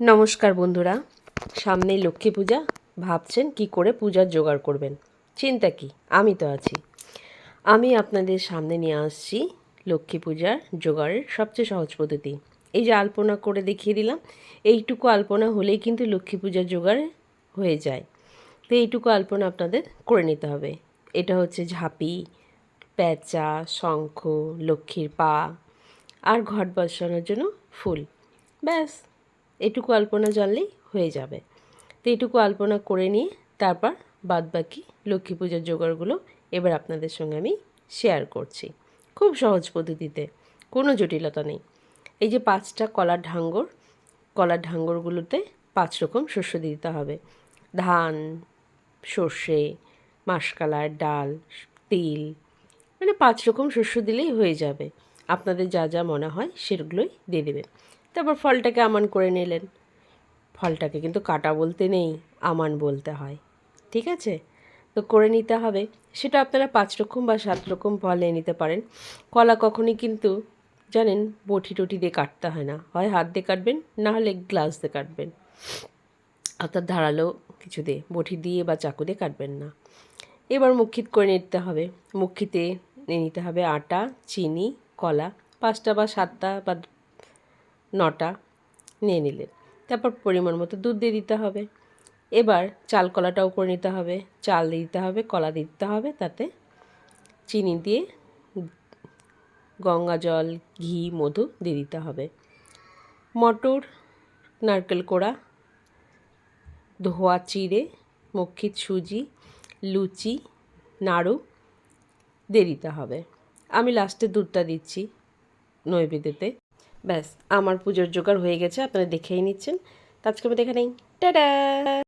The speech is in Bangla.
নমস্কার বন্ধুরা। সামনেই লক্ষ্মী পূজা। ভাবছেন কি করে পূজার জোগাড় করবেন। চিন্তা কি? আমি তো আছি। আমি আপনাদের সামনে নিয়ে আসছি লক্ষ্মী পূজার জোগাড়ের সবচেয়ে সহজ পদ্ধতি। এই যে আলপনা করে দেখিয়ে দিলাম, এইটুকু আলপনা হলেই কিন্তু লক্ষ্মী পূজার জোগাড় হয়ে যায়। তো এইটুকু আলপনা আপনাদের করে নিতে হবে। এটা হচ্ছে ঝাঁপি, প্যাঁচা, শঙ্খ, লক্ষ্মীর পা আর ঘট বসানোর জন্য ফুল। ব্যাস। এটুকু আলপনা জানলেই হয়ে যাবে। তো এটুকু আলপনা করে নিয়ে তারপর বাদবাকি লক্ষ্মী পূজার জোগাড়গুলো এবার আপনাদের সঙ্গে আমি শেয়ার করছি। খুব সহজ পদ্ধতিতে, কোনো জটিলতা নেই। এই যে পাঁচটা কলার ঢাঙ্গর, কলার ঢাঙ্গরগুলোতে পাঁচ রকম শস্য দিতে হবে। ধান, সর্ষে মাসকালার ডাল, তিল মানে পাঁচ রকম শস্য দিলেই হয়ে যাবে। আপনাদের যা যা মনে হয় সেগুলোই দিয়ে দেবেন। তারপর ফলটাকে আমান করে নিলেন। ফলটাকে কিন্তু কাটা বলতে নেই, আমান বলতে হয়। ঠিক আছে? তো করে নিতে হবে। সেটা আপনারা পাঁচ রকম বা সাত রকম ফল নিয়ে নিতে পারেন। কলা কখনই কিন্তু, জানেন, বটি টটি দিয়ে কাটতে হয় না। হয় হাত দিয়ে কাটবেন, না হলে গ্লাস দিয়ে কাটবেন। অর্থাৎ ধারালো কিছু দিয়ে, বটি দিয়ে বা চাকু দিয়ে কাটবেন না। এবার মুখিত করে নিতে হবে। মুখিতে নিয়ে নিতে হবে আটা, চিনি, কলা। পাঁচটা বা সাতটা বা নটা নিয়ে নিলেন। তারপর পরিমাণ মতো দুধ দিয়ে দিতে হবে। এবার চাল কলাটাও করে নিতে হবে। চাল দিয়ে দিতে হবে, কলা দিয়ে দিতে হবে, তাতে চিনি দিয়ে গঙ্গা জল, ঘি, মধু দিয়ে দিতে হবে। মটর, নারকেল কোড়া, ধোয়া চিড়ে, মক্ষিত সুজি, লুচি, নাড়ু দিয়ে দিতে হবে। আমি লাস্টে দুধটা দিচ্ছি নৈবেদ্যতে। ব্যাস, আমার পুজোর জোগাড় হয়ে গেছে, আপনারা দেখেই নিচ্ছেন। তো আজকে আমি দেখে নেই টাটা!